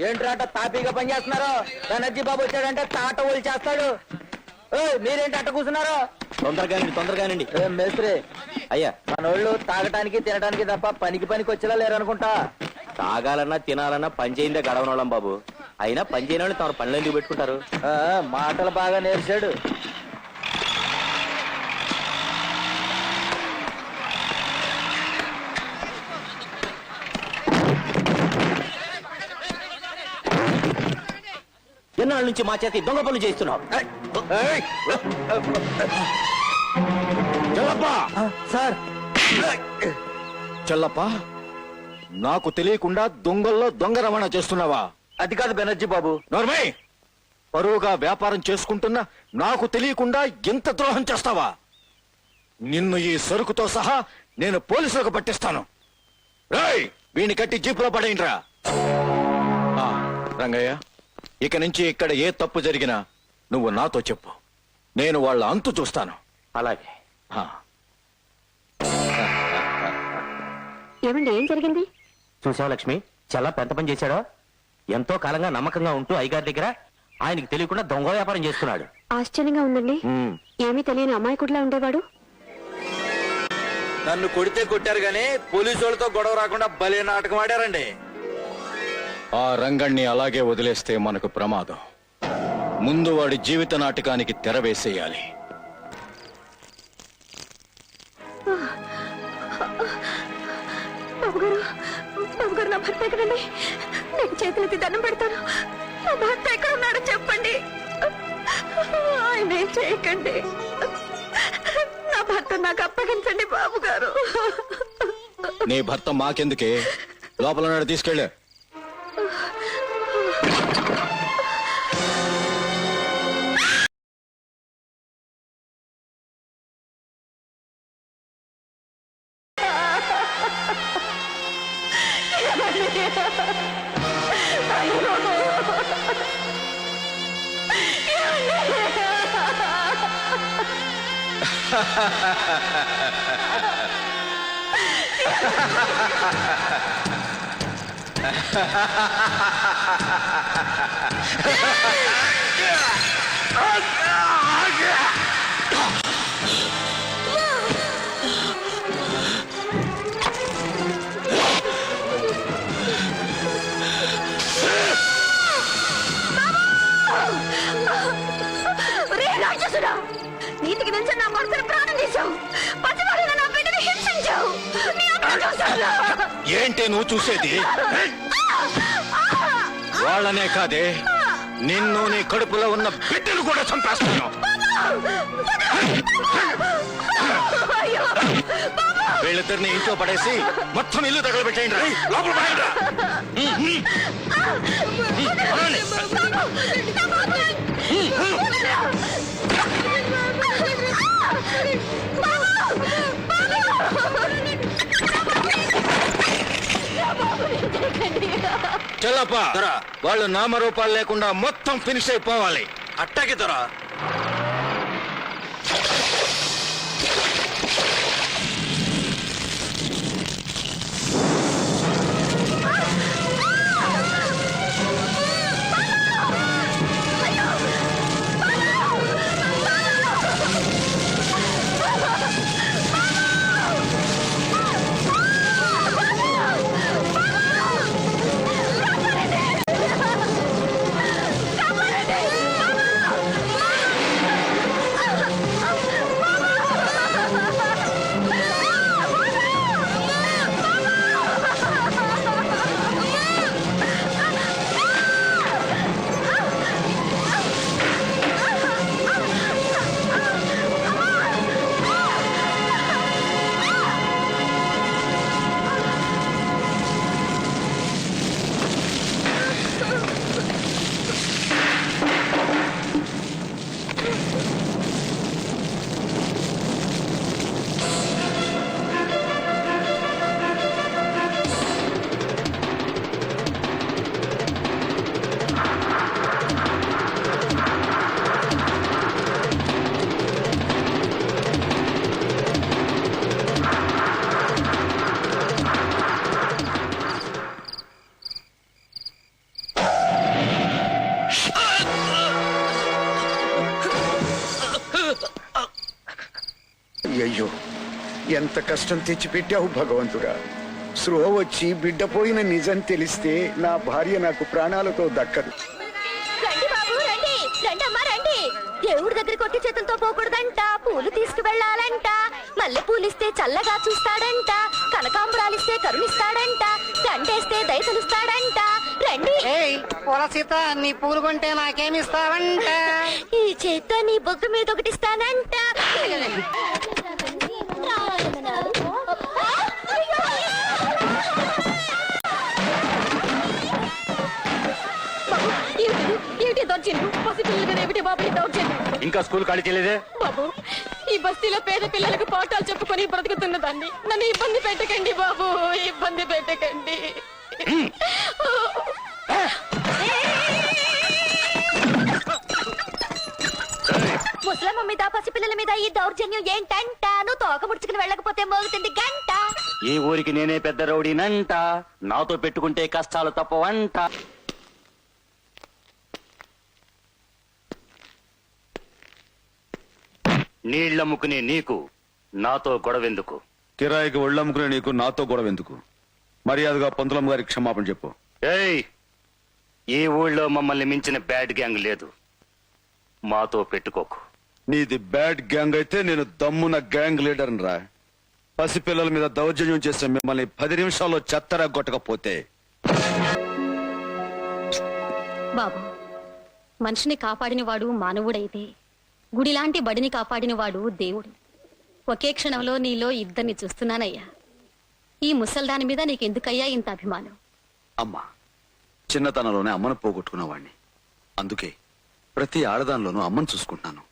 ఏంట్రాట తాపీగా పని చేస్తున్నారు? బెనర్జీ బాబు వచ్చాడంటే తాట ఒలి చేస్తాడు. మీరేంటి అట్ట కూర్చున్నారు? తొందరగానండి తొందరగానండి మేస్త్రి. అయ్యా. మనోళ్ళు తాగటానికి తినడానికి తప్ప పనికి పనికి వచ్చేలా లేరనుకుంటా. తాగాలన్నా తినాలన్నా పని చేయిందే గడవనోళ్ళం బాబు. అయినా పని చేయని తమ పనులు ఎందుకు పెట్టుకుంటారు? ఆ, మాటలు బాగా నేర్చాడు. ఎన్నాళ్ళ నుంచి మా చేతి దొంగ పనులు చేస్తున్నావు. ఆ, సార్. చెల్లప్ప నాకు తెలియకుండా దొంగల్లో దొంగ రవాణా చేస్తున్నావా? అది కాదు బెనర్జీ బాబు. నోర్మై పరువుగా వ్యాపారం చేసుకుంటున్నా నాకు తెలియకుండా ఎంత ద్రోహం చేస్తావా? నిన్ను ఈ సరుకుతో సహా నేను పోలీసులకు పట్టిస్తాను. రేయ్ వీణ్ణి కట్టి జీపులో పడేయండిరా. ఆ, రంగయ్య. ఇక నుంచి ఇక్కడ ఏ తప్పు జరిగినా నువ్వు నాతో చెప్పు. నేను వాళ్ళ అంతు చూస్తాను. అలాగే. ఏమండి ఏం జరిగింది? చూసావు లక్ష్మి చాలా పెద్ద పని చేశాడో? ఎంతో కాలంగా నమ్మకంగా ఉంటూ అయ్యగారి దగ్గర ఆయనకి తెలియకుండా దొంగ వ్యాపారం చేస్తున్నాడు. ఆశ్చర్యంగా ఉందండి. ఏమీ తెలియని అమాయకుడిలా ఉండేవాడు. నన్ను కొడితే కొట్టారు గానీ పోలీసు వాళ్ళతో గొడవ రాకుండా భలే నాటకం ఆడారండి. ఆ రంగణ్ణి అలాగే వదిలేస్తే మనకు ప్రమాదం. ముందు వాడి జీవిత నాటకానికి తెర వేసేయాలి. బాబు గారు బాబు గారు నా భర్త ఎక్కడండి? నేను చేతులెత్తి దండం పెడతాను. నా భర్త ఎక్కడ ఉన్నాడో చెప్పండి. ఆయన ఏం చేయకండి. నా భర్త నాకు అప్పగించండి బాబు గారు నీ భర్త మాకెందుకే? లోపల నాడు తీసుకెళ్ళే. ఒరే రాక్షసుడా! నీతికి నా భర్తను ప్రాణం తీశావు. పసివాడిన నా బిడ్డని హింసించావు. నీ చూశాను ఏంటే నువ్వు చూసేది? వాళ్ళనే కాదే నిన్ను నీ కడుపులో ఉన్న బిడ్డలు కూడా చంపేస్తాను అయ్యో! వీళ్ళిద్దరిని ఇంట్లో పడేసి మొత్తం ఇల్లు తగలబెట్టేయండి. లోపల. చెల్లప్ప వాళ్ళు నామరూపాలు లేకుండా మొత్తం ఫినిష్ అయిపోవాలి. అట్టాకి దొరా. ఎంత కష్టం తెచ్చిపెట్టావు భగవంతుడా. స్పృహ వచ్చి బిడ్డ పోయిన నిజం తెలిస్తే నా భార్య నాకు ప్రాణాలతో దక్కదు. రండి బాబు రండి. రండి అమ్మా రండి. దేవుడి దగ్గర కొట్టి చేతులతో పోకూడదంట. పూలు తీసుకువెళ్ళాలంట. మల్లె పూలిస్తే చల్లగా చూస్తాడంట. కనకాంబరాలిస్తే కరుణిస్తాడంట. దండేస్తే దయతలుస్తాడంట. రండి. ఏయ్ పూల సీత నీ పూలు కొంటే నాకేమి ఇస్తావంట ఈ చేత్తో నీ బొగ్గు మీద ఒకటి దౌర్జన్యం పసిపిల్లలు కదా ఏమిటి బాబు? ఈ దౌర్జన్యం ఇంకా స్కూల్ ఖాళీ చేయలేదే? బాబు ఈ బస్తీలో పేద పిల్లలకు పాఠాలు చెప్పుకొని బ్రతుకుతున్న దాన్ని నన్ను ఇబ్బంది పెట్టకండి బాబు ఇబ్బంది పెట్టకండి. ముసలమ్మ మీద పసిపిల్లల మీద ఈ దౌర్జన్యం ఏంటంట? నువ్వు తోక ముడుచుకుని వెళ్ళకపోతే మోగుతుంది గంట. ఈ ఊరికి నేనే పెద్ద రౌడీనంట. నాతో పెట్టుకుంటే కష్టాలు తప్పవంట. నీళ్ళమ్ముకునే నీకు నాతో గొడవెందుకు? కిరాయికి ఒళ్ళమ్ముకునే నీకు నాతో గొడవ ఎందుకు మర్యాదగా పంతులమ్మ గారికి క్షమాపణ చెప్పు. ఏయ్! ఈ ఊళ్ళో మమ్మల్ని మించిన బ్యాడ్ గ్యాంగ్ లేదు. మాతో పెట్టుకోకు. నీది బ్యాడ్ గ్యాంగ్ అయితే నేను దమ్మున గ్యాంగ్ లీడర్ రా. పసిపిల్లల మీద దౌర్జన్యం చేసిన మిమ్మల్ని పది నిమిషాల్లో చెత్తరా కొట్టకపోతే. బాబు మనిషిని కాపాడినవాడు మానవుడైతే గుడిలాంటి బడిని కాపాడినవాడు దేవుడు. ఒకే క్షణంలో నీలో ఇద్దరిని చూస్తున్నానయ్యా. ఈ ముసల్దాని మీద నీకెందుకయ్యా ఇంత అభిమానం? అమ్మా చిన్నతనంలోనే అమ్మను పోగొట్టుకున్నవాణ్ణి. అందుకే ప్రతి ఆడదానిలోనూ అమ్మను చూసుకుంటున్నాను.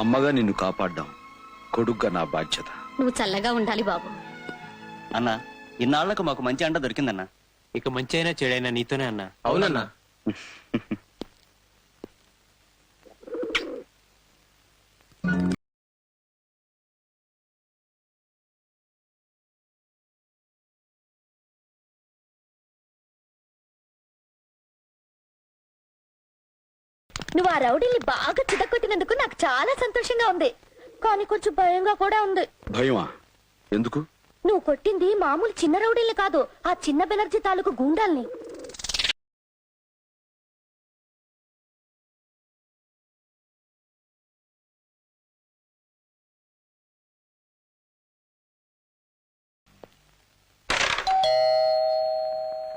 అమ్మగా నిన్ను కాపాడ్డాం కొడుగ్గా నా బాధ్యత. నువ్వు చల్లగా ఉండాలి బాబు. అన్న ఇన్నాళ్ళకు మాకు మంచి అండ దొరికిందన్న. ఇక మంచి అయినా చెడైనా నీతోనే అన్నా. అవునన్నా. నువ్వు ఆ రౌడీని బాగా చితకొట్టినందుకు నాకు చాలా సంతోషంగా ఉంది. కానీ కొంచెం భయంగా కూడా ఉంది. భయమా? ఎందుకు? నువ్వు కొట్టింది మామూలు చిన్న రౌడీల్ని కాదు ఆ చిన్న బెనర్జీ తాలూకు గూండాల్ని.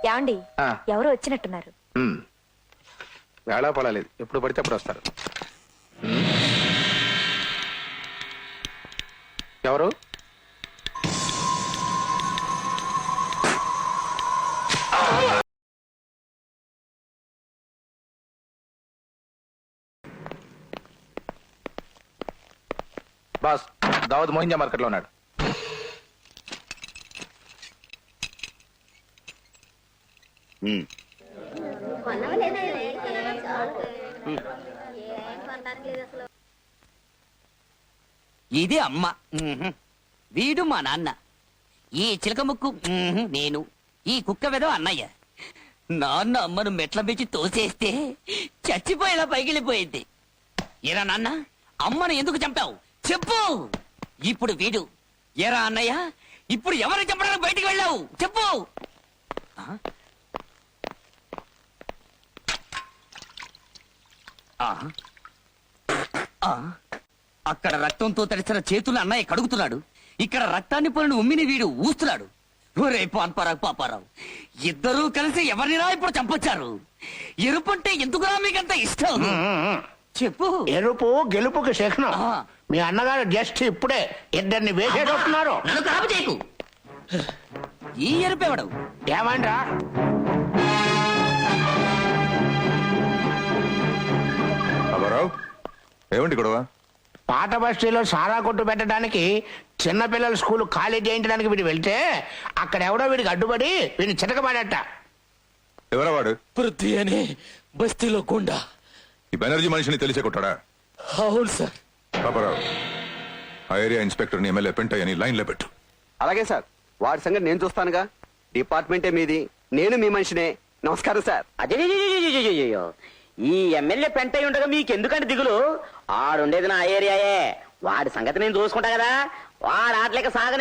ఏమండి? ఎవరో వచ్చినట్టున్నారు. వేళా పడలేదు ఎప్పుడు పడితే అప్పుడు వస్తారు. ఎవరు? బాస్ దావద్ మోహింజా మార్కెట్లో ఉన్నాడు. ఇది అమ్మ. వీడు మా నాన్న. ఈ చిలక ముక్కు నేను. ఈ కుక్క వెదవ అన్నయ్య. నాన్న అమ్మను మెట్ల పెంచి తోసేస్తే చచ్చిపోయేలా పైకిలిపోయింది ఏరా నాన్న అమ్మను ఎందుకు చంపావు? చెప్పు. ఇప్పుడు వీడు. ఏరా అన్నయ్య ఇప్పుడు ఎవరు చంపడానికి బయటికి వెళ్ళావు? చెప్పు ఆ? ఆ? ఆ? అక్కడ రక్తంతో తడిసిన చేతులు అన్నయ్య కడుగుతున్నాడు. ఇక్కడ రక్తాన్ని పోలిన ఉమ్మిని వీడు ఊస్తున్నాడు. ఒరే పాన్పారావు పాపారావు ఇద్దరూ కలిసి ఎవరినిరా ఇప్పుడు చంపొచ్చారు? ఎరుపంటే ఎందుకురా మీకంత ఇష్టం? చెప్పు. ఎరుపు గెలుపుకి శకునం. మీ అన్నగారు జస్ట్ ఇప్పుడే ఇద్దరిని వేసేటట్టున్నారు. ఈ ఎరుపెవడు. ఏమంటా ఏమిటి గొడవ? పాత బస్తీలో సారా కొట్టు పెట్టడానికి చిన్నపిల్లల స్కూల్ ఖాళీ చేయించడానికి వీడు వెళ్తే అక్కడ ఎవడో వీడికి అడ్డుపడి వీడిని చితకబడట. ఎవరా వాడు పృథ్వీ అని బస్తీలో గుండా. ఈ బెనర్జీ మనిషిని తెలిసే కొట్టాడా? అవును సార్. పాపారావు ఆ ఏరియా ఇన్స్పెక్టర్ని ఎమ్మెల్యే పెంటయ్యని లైన్లో పెట్టు. అలాగే సార్. వాడి సంగతి నేను చూస్తానుగా. డిపార్ట్మెంటే మీది. నేను మీ మనిషినే. నమస్కారం సార్. అజయ్ ఈ ఎమ్మెల్యే పెంటై ఉండగా మీకెందుకంటే దిగులు? ఆడుండేది నా ఏరియాయే. వాడి సంగతి నేను చూసుకుంటా కదా. వాడు ఆటలేక సాగని